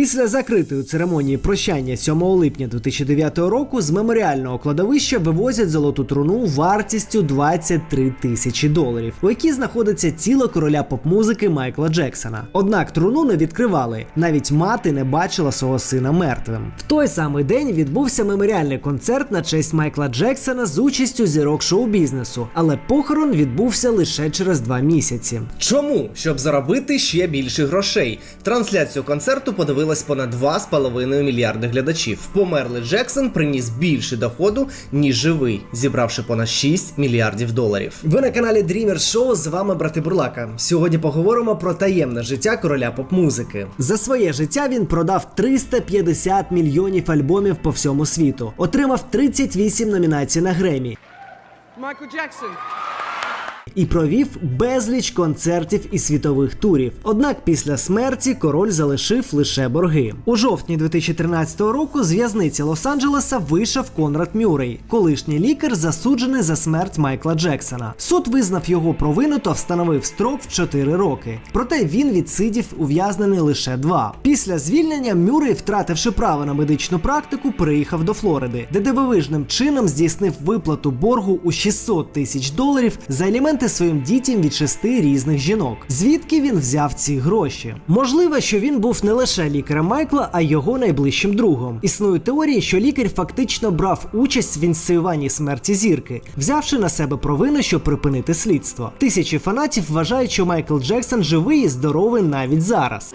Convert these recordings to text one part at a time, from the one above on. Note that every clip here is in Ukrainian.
Після закритої церемонії прощання 7 липня 2009 року з меморіального кладовища вивозять золоту труну вартістю 23 тисячі доларів, у якій знаходиться тіло короля поп-музики Майкла Джексона. Однак труну не відкривали. Навіть мати не бачила свого сина мертвим. В той самий день відбувся меморіальний концерт на честь Майкла Джексона з участю зірок шоу-бізнесу, але похорон відбувся лише через два місяці. Чому? Щоб заробити ще більше грошей. Трансляцію концерту подивилось понад 2,5 мільярди глядачів. Померлий Джексон приніс більше доходу, ніж живий, зібравши понад 6 мільярдів доларів. Ви на каналі Dreamer Show, з вами брати Бурлака. Сьогодні поговоримо про таємне життя короля поп-музики. За своє життя він продав 350 мільйонів альбомів по всьому світу, отримав 38 номінацій на Гремі Michael Jackson. І провів безліч концертів і світових турів. Однак після смерті король залишив лише борги. У жовтні 2013 року з в'язниці Лос-Анджелеса вийшов Конрад Мюррей, колишній лікар, засуджений за смерть Майкла Джексона. Суд визнав його провину та встановив строк в 4 роки. Проте він відсидів ув'язнений лише два. Після звільнення Мюррей, втративши право на медичну практику, переїхав до Флориди, де дивовижним чином здійснив виплату боргу у 600 тисяч доларів за аліменти своїм дітям від шести різних жінок. Звідки він взяв ці гроші? Можливо, що він був не лише лікарем Майкла, а й його найближчим другом. Існують теорії, що лікар фактично брав участь в ініціюванні смерті зірки, взявши на себе провину, щоб припинити слідство. Тисячі фанатів вважають, що Майкл Джексон живий і здоровий навіть зараз.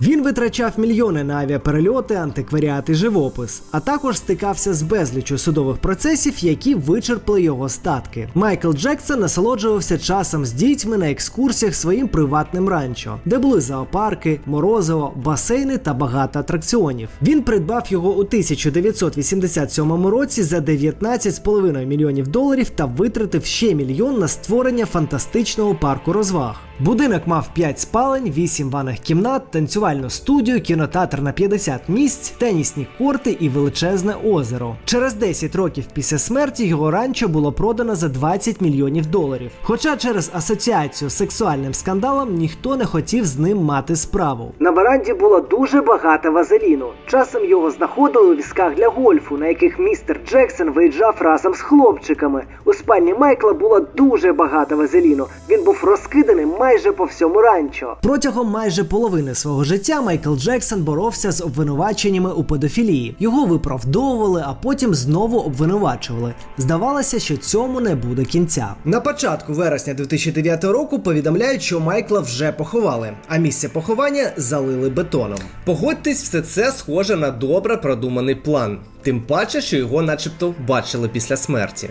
Він витрачав мільйони на авіаперельоти, антикваріат і живопис, а також стикався з безлічю судових процесів, які вичерпли його статки. Майкл Джексон насолоджувався часом з дітьми на екскурсіях своїм приватним ранчо, де були зоопарки, морозиво, басейни та багато атракціонів. Він придбав його у 1987 році за 19,5 мільйонів доларів та витратив ще мільйон на створення фантастичного парку розваг. Будинок мав 5 спалень, 8 ванних кімнат, танцювальну студію, кінотеатр на 50 місць, тенісні корти і величезне озеро. Через 10 років після смерті його ранчо було продано за 20 мільйонів доларів. Хоча через асоціацію з сексуальним скандалом ніхто не хотів з ним мати справу. На веранді було дуже багато вазеліну. Часом його знаходили у візках для гольфу, на яких містер Джексон виїжджав разом з хлопчиками. У спальні Майкла було дуже багато вазеліну. Він був розкиданий майже по всьому ранчо. Протягом майже половини свого життя Майкл Джексон боровся з обвинуваченнями у педофілії. Його виправдовували, а потім знову обвинувачували. Здавалося, що цьому не буде кінця. На початку вересня 2009 року повідомляють, що Майкла вже поховали, а місце поховання залили бетоном. Погодьтесь, все це схоже на добре продуманий план. Тим паче, що його начебто бачили після смерті.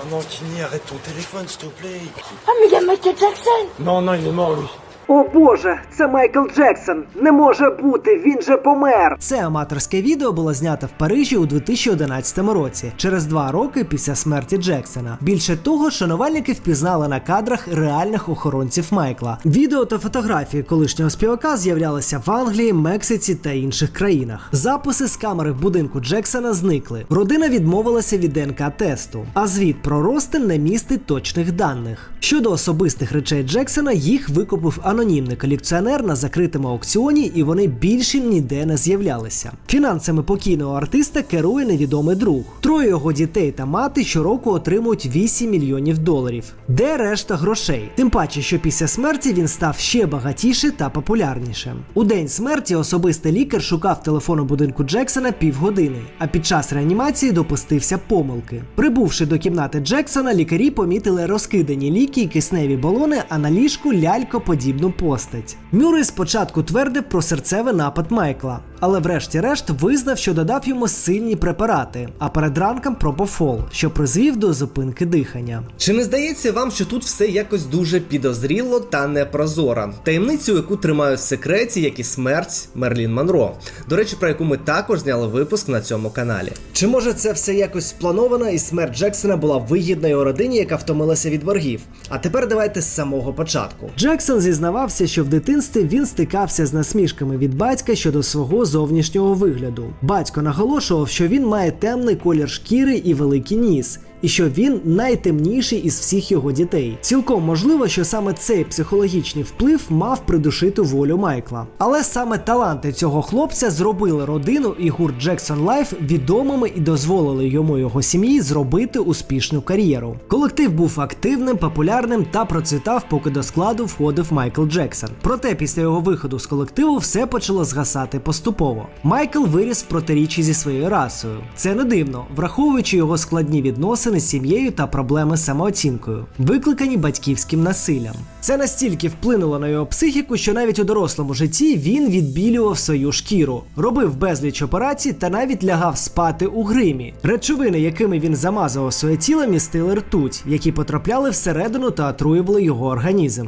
Oh non, Tini, arrête ton téléphone, s'il te plaît. Ah mais il y a Michael Jackson Non, non, il est mort, lui. О Боже, це Майкл Джексон! Не може бути, він же помер. Це аматорське відео було знято в Парижі у 2011 році, через два роки після смерті Джексона. Більше того, шанувальники впізнали на кадрах реальних охоронців Майкла. Відео та фотографії колишнього співака з'являлися в Англії, Мексиці та інших країнах. Записи з камери в будинку Джексона зникли. Родина відмовилася від ДНК-тесту, а звіт про Ростин не містить точних даних. Щодо особистих речей Джексона, їх викупив анонімний колекціонер на закритому аукціоні, і вони більше ніде не з'являлися. Фінансами покійного артиста керує невідомий друг. Троє його дітей та мати щороку отримують 8 мільйонів доларів. Де решта грошей? Тим паче, що після смерті він став ще багатіше та популярнішим. У день смерті особистий лікар шукав телефон у будинку Джексона півгодини, а під час реанімації допустився помилки. Прибувши до кімнати Джексона, лікарі помітили розкидані ліки і кисневі балони, а на ліжку лялькоподібну постать. Мюррей спочатку твердив про серцевий напад Майкла, але врешті-решт визнав, що додав йому сильні препарати, а перед ранком пропофол, що призвів до зупинки дихання. Чи не здається вам, що тут все якось дуже підозріло та непрозоро? Таємницю, яку тримають в секреті, як і смерть Мерлін Монро. До речі, про яку ми також зняли випуск на цьому каналі. Чи може це все якось сплановано, і смерть Джексона була вигідна його родині, яка втомилася від боргів? А тепер давайте з самого початку. Джексон зізнавався, що в дитинстві він стикався з насмішками від батька щодо свого зовнішнього вигляду. Батько наголошував, що він має темний колір шкіри і великий ніс. І що він найтемніший із всіх його дітей. Цілком можливо, що саме цей психологічний вплив мав придушити волю Майкла. Але саме таланти цього хлопця зробили родину і гурт Джексон Лайф відомими і дозволили йому і його сім'ї зробити успішну кар'єру. Колектив був активним, популярним та процвітав, поки до складу входив Майкл Джексон. Проте після його виходу з колективу все почало згасати поступово. Майкл виріс в протиріччі зі своєю расою. Це не дивно, враховуючи його складні відносини з сім'єю та проблеми з самооцінкою, викликані батьківським насиллям. Це настільки вплинуло на його психіку, що навіть у дорослому житті він відбілював свою шкіру, робив безліч операцій та навіть лягав спати у гримі. Речовини, якими він замазував своє тіло, містили ртуть, які потрапляли всередину та отруювали його організм.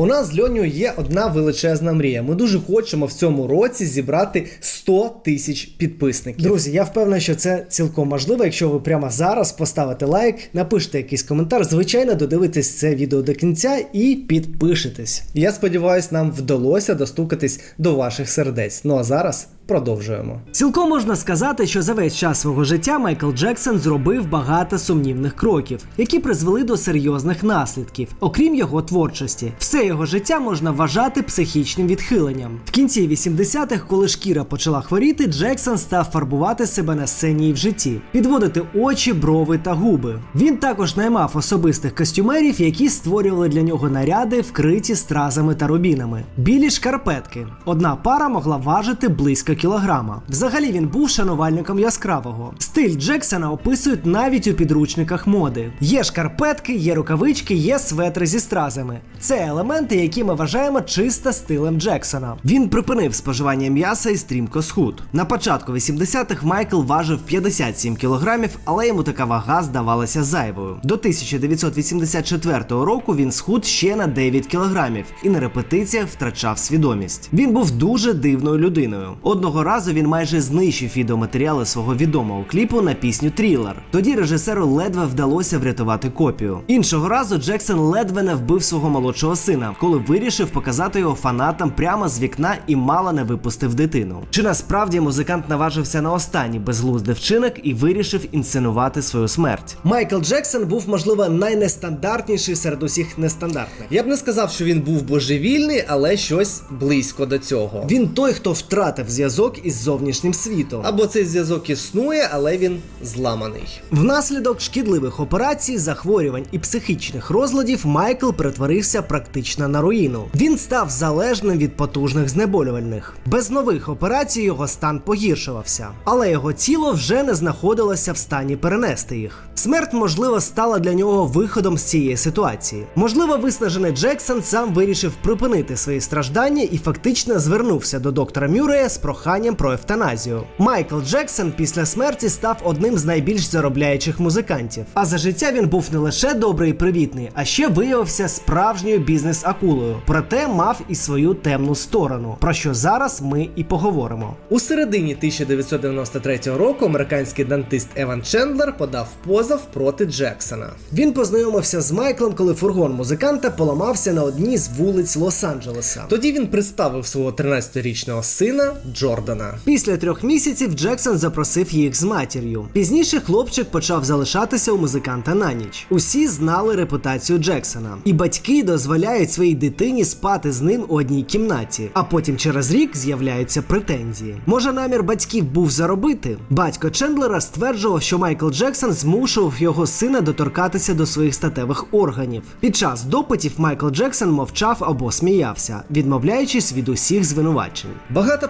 У нас з Льоню є одна величезна мрія. Ми дуже хочемо в цьому році зібрати 100 тисяч підписників. Друзі, я впевнений, що це цілком можливо, якщо ви прямо зараз поставите лайк, напишете якийсь коментар, звичайно, додивитесь це відео до кінця і підпишетесь. Я сподіваюся, нам вдалося достукатись до ваших сердець. Ну а зараз продовжуємо. Цілком можна сказати, що за весь час свого життя Майкл Джексон зробив багато сумнівних кроків, які призвели до серйозних наслідків, окрім його творчості. Все його життя можна вважати психічним відхиленням. В кінці 80-х, коли шкіра почала хворіти, Джексон став фарбувати себе на сцені і в житті, підводити очі, брови та губи. Він також наймав особистих костюмерів, які створювали для нього наряди, вкриті стразами та рубінами. Білі шкарпетки. Одна пара могла важити близько кілограма. Взагалі він був шанувальником яскравого. Стиль Джексона описують навіть у підручниках моди. Є шкарпетки, є рукавички, є светри зі стразами. Це елементи, які ми вважаємо чисто стилем Джексона. Він припинив споживання м'яса і стрімко схуд. На початку 80-х Майкл важив 57 кілограмів, але йому така вага здавалася зайвою. До 1984 року він схуд ще на 9 кілограмів і на репетиціях втрачав свідомість. Він був дуже дивною людиною. Одного разу він майже знищив відеоматеріали свого відомого кліпу на пісню Трілер. Тоді режисеру ледве вдалося врятувати копію. Іншого разу Джексон ледве не вбив свого молодшого сина, коли вирішив показати його фанатам прямо з вікна і мало не випустив дитину. Чи насправді музикант наважився на останній безглуздий вчинок і вирішив інсценувати свою смерть? Майкл Джексон був, можливо, найнестандартніший серед усіх нестандартних. Я б не сказав, що він був божевільний, але щось близько до цього. Він той, хто втратив зв'язок із зовнішнім світом. Або цей зв'язок існує, але він зламаний. Внаслідок шкідливих операцій, захворювань і психічних розладів Майкл перетворився практично на руїну. Він став залежним від потужних знеболювальних. Без нових операцій його стан погіршувався, але його тіло вже не знаходилося в стані перенести їх. Смерть, можливо, стала для нього виходом з цієї ситуації. Можливо, виснажений Джексон сам вирішив припинити свої страждання і фактично звернувся до доктора Мюрея з проханням про евтаназію. Майкл Джексон після смерті став одним з найбільш заробляючих музикантів. А за життя він був не лише добрий і привітний, а ще виявився справжньою бізнес-акулою. Проте мав і свою темну сторону, про що зараз ми і поговоримо. У середині 1993 року американський дантист Еван Чендлер подав позов проти Джексона. Він познайомився з Майклом, коли фургон музиканта поламався на одній з вулиць Лос-Анджелеса. Тоді він представив свого 13-річного сина Джордана. Після трьох місяців Джексон запросив їх з матір'ю. Пізніше хлопчик почав залишатися у музиканта на ніч. Усі знали репутацію Джексона, і батьки дозволяють своїй дитині спати з ним у одній кімнаті. А потім через рік з'являються претензії. Може, намір батьків був заробити? Батько Чендлера стверджував, що Майкл Джексон змушував його сина доторкатися до своїх статевих органів. Під час допитів Майкл Джексон мовчав або сміявся, відмовляючись від усіх звинувачень. Багато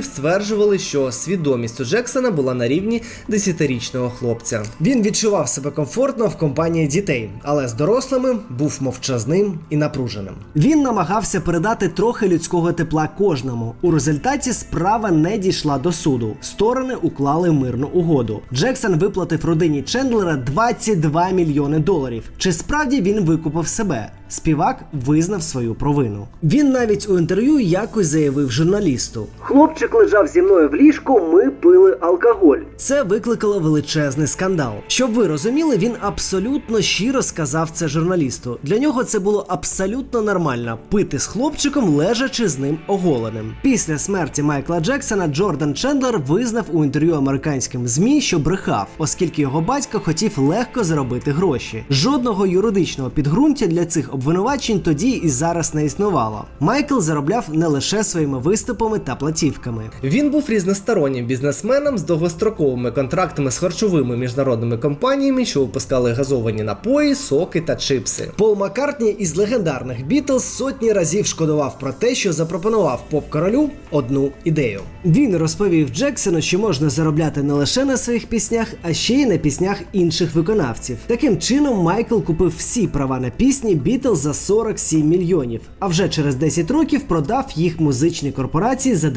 психологів стверджували, що свідомість у Джексона була на рівні 10-річного хлопця. Він відчував себе комфортно в компанії дітей, але з дорослими був мовчазним і напруженим. Він намагався передати трохи людського тепла кожному. У результаті справа не дійшла до суду. Сторони уклали мирну угоду. Джексон виплатив родині Чендлера 22 мільйони доларів. Чи справді він викупив себе? Співак визнав свою провину. Він навіть у інтерв'ю якось заявив журналісту: Хлопче, хлопчик лежав зі мною в ліжку, ми пили алкоголь. Це викликало величезний скандал. Щоб ви розуміли, він абсолютно щиро сказав це журналісту. Для нього це було абсолютно нормально пити з хлопчиком, лежачи з ним оголеним. Після смерті Майкла Джексона Джордан Чендлер визнав у інтерв'ю американським змі, що брехав, оскільки його батько хотів легко заробити гроші. Жодного юридичного підґрунтя для цих обвинувачень тоді і зараз не існувало. Майкл заробляв не лише своїми виступами та платівками. Він був різностороннім бізнесменом з довгостроковими контрактами з харчовими міжнародними компаніями, що випускали газовані напої, соки та чипси. Пол Маккартні із легендарних Бітлз сотні разів шкодував про те, що запропонував поп-королю одну ідею. Він розповів Джексону, що можна заробляти не лише на своїх піснях, а ще й на піснях інших виконавців. Таким чином, Майкл купив всі права на пісні Бітлз за 47 мільйонів, а вже через 10 років продав їх музичній корпорації за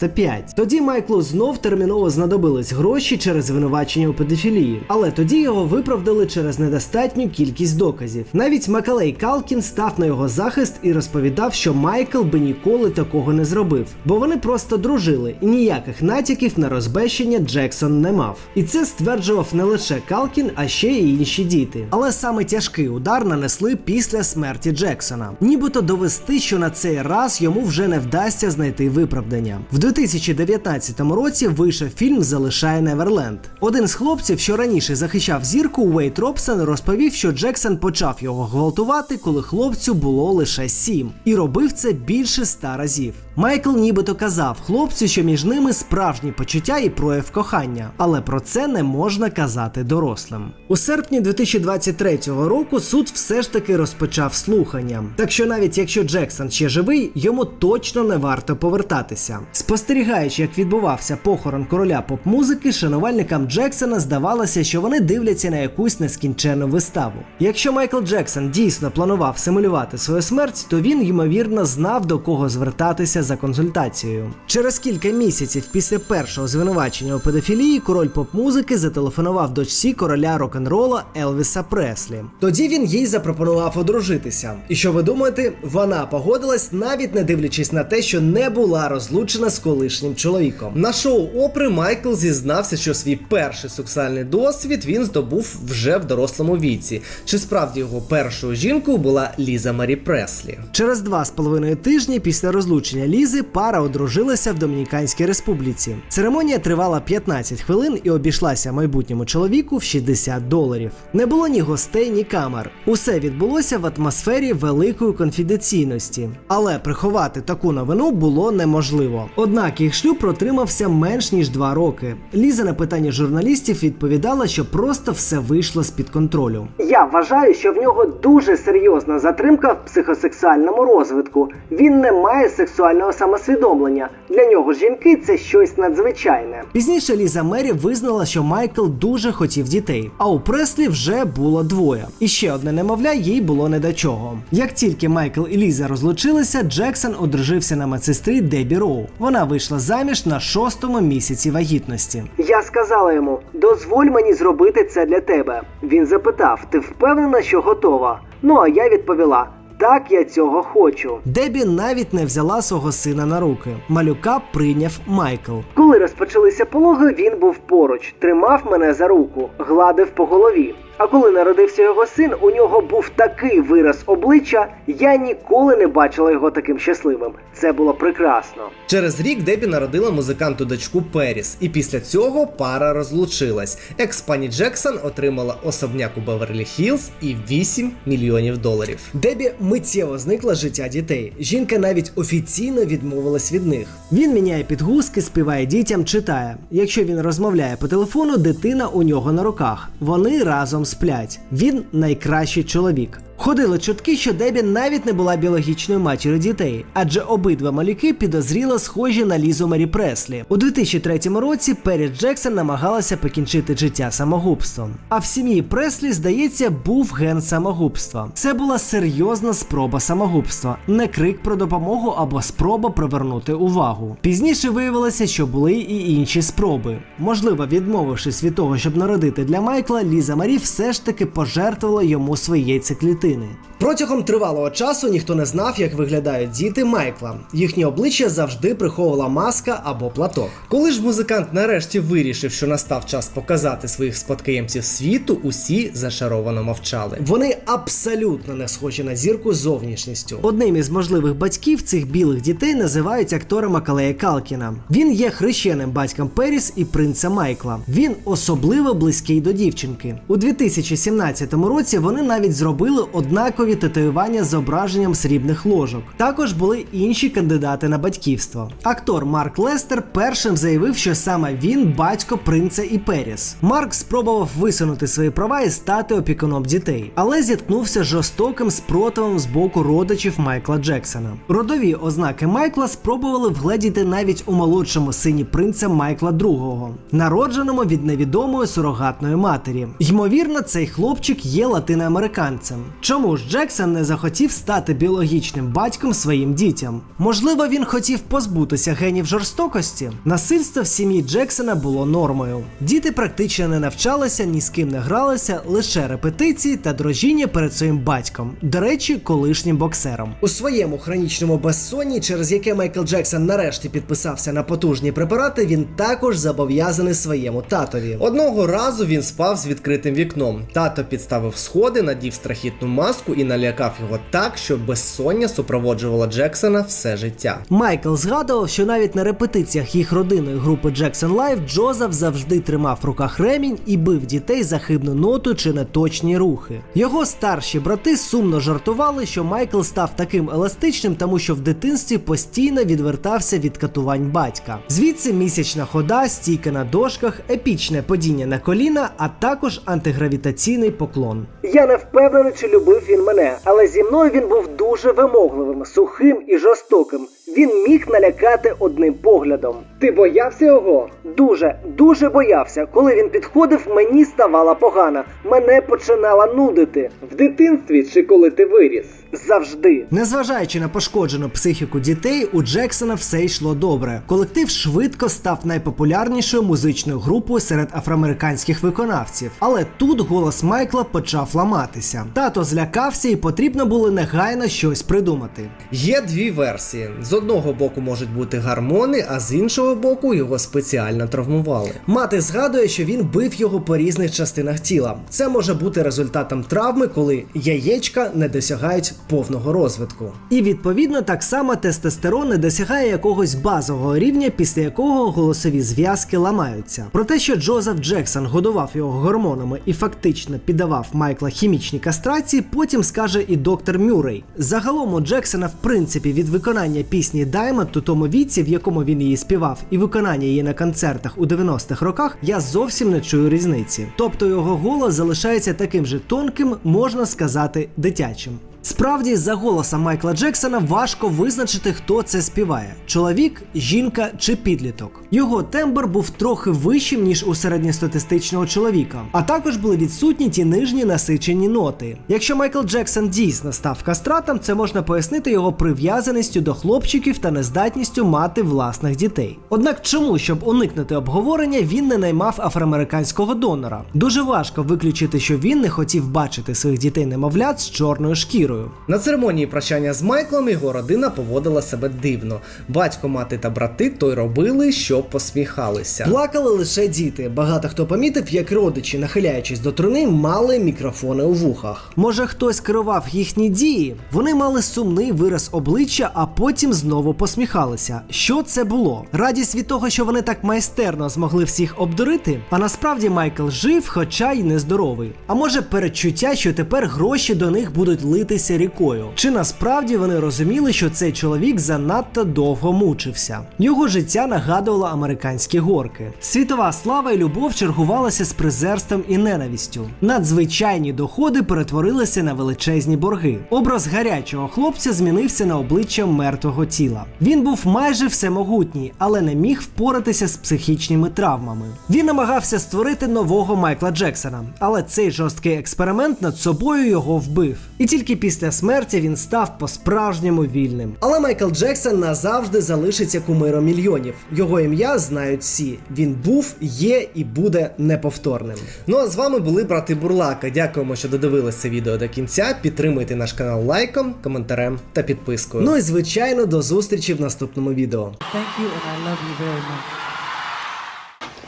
95. Тоді Майклу знов терміново знадобились гроші через звинувачення у педофілії, але тоді його виправдали через недостатню кількість доказів. Навіть Макалей Калкін став на його захист і розповідав, що Майкл би ніколи такого не зробив, бо вони просто дружили, і ніяких натяків на розбещення Джексон не мав. І це стверджував не лише Калкін, а ще й інші діти. Але саме тяжкий удар нанесли після смерті Джексона, нібито довести, що на цей раз йому вже не вдасться знайти виправдання. В 2019 році вийшов фільм Залишає Неверленд. Один з хлопців, що раніше захищав зірку, Уейт Робсон, розповів, що Джексон почав його гвалтувати, коли хлопцю було лише сім, і робив це більше ста разів. Майкл нібито казав хлопцю, що між ними справжні почуття і прояв кохання, але про це не можна казати дорослим. У серпні 2023 року суд все ж таки розпочав слухання. Так що навіть якщо Джексон ще живий, йому точно не варто повертатися. Спостерігаючи, як відбувався похорон короля поп-музики, шанувальникам Джексона здавалося, що вони дивляться на якусь нескінченну виставу. Якщо Майкл Джексон дійсно планував симулювати свою смерть, то він ймовірно знав до кого звертатися за консультацією. Через кілька місяців після першого звинувачення у педофілії король поп-музики зателефонував дочці короля рок-н-рола Елвіса Преслі. Тоді він їй запропонував одружитися. І що ви думаєте, вона погодилась, навіть не дивлячись на те, що не була розлучена з колишнім чоловіком. На шоу Опри Майкл зізнався, що свій перший сексуальний досвід він здобув вже в дорослому віці. Чи справді його першою жінкою була Ліза Марі Преслі? Через два з половиною тижні після розлучення Лізи пара одружилася в Домініканській республіці. Церемонія тривала 15 хвилин і обійшлася майбутньому чоловіку в 60 доларів. Не було ні гостей, ні камер. Усе відбулося в атмосфері великої конфіденційності. Але приховати таку новину було неможливо. Однак їх шлюб протримався менш ніж два роки. Ліза на питання журналістів відповідала, що просто все вийшло з під контролю. Я вважаю, що в нього дуже серйозна затримка в психосексуальному розвитку. Він не має сексуального самосвідомлення. Для нього жінки це щось надзвичайне. Пізніше Ліза Мері визнала, що Майкл дуже хотів дітей, а у Преслі вже було двоє. І ще одне немовля їй було не до чого. Як тільки Майкл і Ліза розлучилися, Джексон одружився на медсестрі Дебі Роу. Вона вийшла заміж на шостому місяці вагітності. Я сказала йому: дозволь мені зробити це для тебе. Він запитав: Ти впевнена, що готова? Ну а я відповіла. Так я цього хочу. Дебі навіть не взяла свого сина на руки. Малюка прийняв Майкл. Коли розпочалися пологи, він був поруч, тримав мене за руку, гладив по голові. А коли народився його син, у нього був такий вираз обличчя, я ніколи не бачила його таким щасливим. Це було прекрасно. Через рік Дебі народила музиканту дочку Періс, і після цього пара розлучилась. Екс пані Джексон отримала особняк у Беверлі Хілз і 8 мільйонів доларів. Дебі миттєво зникла життя дітей. Жінка навіть офіційно відмовилась від них. Він міняє підгузки, співає дітям, читає. Якщо він розмовляє по телефону, дитина у нього на руках. Вони разом сплять. Він найкращий чоловік. Ходили чутки, що Дебі навіть не була біологічною матір'ю дітей, адже обидва малюки підозріло схожі на Лізу Мері Преслі. У 2003 році Перрі Джексон намагалася покінчити життя самогубством. А в сім'ї Преслі, здається, був ген самогубства. Це була серйозна спроба самогубства, не крик про допомогу або спроба привернути увагу. Пізніше виявилося, що були і інші спроби. Можливо, відмовившись від того, щоб народити для Майкла, Ліза Марі все ж таки пожертвувала йому свої яйцеклітини. Дитини. Протягом тривалого часу ніхто не знав, як виглядають діти Майкла. Їхні обличчя завжди приховувала маска або платок. Коли ж музикант нарешті вирішив, що настав час показати своїх спадкоємців світу, усі зашаровано мовчали. Вони абсолютно не схожі на зірку з зовнішністю. Одним із можливих батьків цих білих дітей називають актора Макалея Калкіна. Він є хрещеним батьком Періс і принца Майкла. Він особливо близький до дівчинки. У 2017 році вони навіть зробили однакові татуювання з зображенням срібних ложок. Також були інші кандидати на батьківство. Актор Марк Лестер першим заявив, що саме він батько принца і Періс. Марк спробував висунути свої права і стати опікуном дітей, але зіткнувся з жорстоким спротивом з боку родичів Майкла Джексона. Родові ознаки Майкла спробували вгледіти навіть у молодшому сині принца Майкла II, народженому від невідомої сурогатної матері. Ймовірно, цей хлопчик є латиноамериканцем. Чому ж Джексон не захотів стати біологічним батьком своїм дітям? Можливо, він хотів позбутися генів жорстокості. Насильство в сім'ї Джексона було нормою. Діти практично не навчалися, ні з ким не гралися, лише репетиції та дрожіння перед своїм батьком, до речі, колишнім боксером. У своєму хронічному безсонні, через яке Майкл Джексон нарешті підписався на потужні препарати, він також зобов'язаний своєму татові. Одного разу він спав з відкритим вікном. Тато підставив сходи, надів страхітну маску і налякав його так, що безсоння супроводжувало Джексона все життя. Майкл згадував, що навіть на репетиціях їх родинної групи Jackson Live Джозеф завжди тримав в руках ремінь і бив дітей за хибну ноту чи неточні рухи. Його старші брати сумно жартували, що Майкл став таким еластичним, тому що в дитинстві постійно відвертався від катувань батька. Звідси місячна хода, стійка на дошках, епічне падіння на коліна, а також антигравітаційний поклон. Я не впевнений, чи любив він мене, але зі мною він був дуже вимогливим, сухим і жорстоким. Він міг налякати одним поглядом. Ти боявся його? Дуже, дуже боявся. Коли він підходив, мені ставало погано. Мене починала нудити. В дитинстві чи коли ти виріс? Завжди. Незважаючи на пошкоджену психіку дітей, у Джексона все йшло добре. Колектив швидко став найпопулярнішою музичною групою серед афроамериканських виконавців. Але тут голос Майкла почав ламатися. Тато злякався і потрібно було негайно щось придумати. Є дві версії: з одного боку можуть бути гармони, а з іншого боку його спеціально травмували. Мати згадує, що він бив його по різних частинах тіла. Це може бути результатом травми, коли яєчка не досягають повного розвитку. І відповідно так само тестостерон не досягає якогось базового рівня, після якого голосові зв'язки ламаються. Про те, що Джозеф Джексон годував його гормонами і фактично піддавав Майкла хімічній кастрації, потім скаже і доктор Мюррей. Загалом у Джексона, в принципі, від виконання пісні Diamond у тому віці, в якому він її співав, і виконання її на концертах у 90-х роках, я зовсім не чую різниці. Тобто його голос залишається таким же тонким, можна сказати, дитячим. Справді, за голосом Майкла Джексона важко визначити, хто це співає: чоловік, жінка чи підліток. Його тембр був трохи вищим, ніж у середньостатистичного чоловіка, а також були відсутні ті нижні насичені ноти. Якщо Майкл Джексон дійсно став кастратом, це можна пояснити його прив'язаністю до хлопчиків та нездатністю мати власних дітей. Однак, чому, щоб уникнути обговорення, він не наймав афроамериканського донора? Дуже важко виключити, що він не хотів бачити своїх дітей немовлят з чорною шкірою. На церемонії прощання з Майклом його родина поводила себе дивно. Батько, мати та брати то й робили, що посміхалися. Плакали лише діти. Багато хто помітив, як родичі, нахиляючись до труни, мали мікрофони у вухах. Може, хтось керував їхні дії? Вони мали сумний вираз обличчя, а потім знову посміхалися. Що це було? Радість від того, що вони так майстерно змогли всіх обдурити? А насправді Майкл жив, хоча й нездоровий. А може, передчуття, що тепер гроші до них будуть литися рікою? Чи насправді вони розуміли, що цей чоловік занадто довго мучився? Його життя нагадувало американські горки. Світова слава і любов чергувалася з презерством і ненавистю. Надзвичайні доходи перетворилися на величезні борги. Образ гарячого хлопця змінився на обличчя мертвого тіла. Він був майже всемогутній, але не міг впоратися з психічними травмами. Він намагався створити нового Майкла Джексона, але цей жорсткий експеримент над собою його вбив. І тільки після Після смерті він став по-справжньому вільним. Але Майкл Джексон назавжди залишиться кумиром мільйонів. Його ім'я знають всі. Він був, є і буде неповторним. Ну а з вами були брати Бурлака. Дякуємо, що додивились це відео до кінця. Підтримуйте наш канал лайком, коментарем та підпискою. Ну і звичайно, до зустрічі в наступному відео. Thank you, and I love you very much.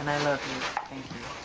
And I love you. Thank you.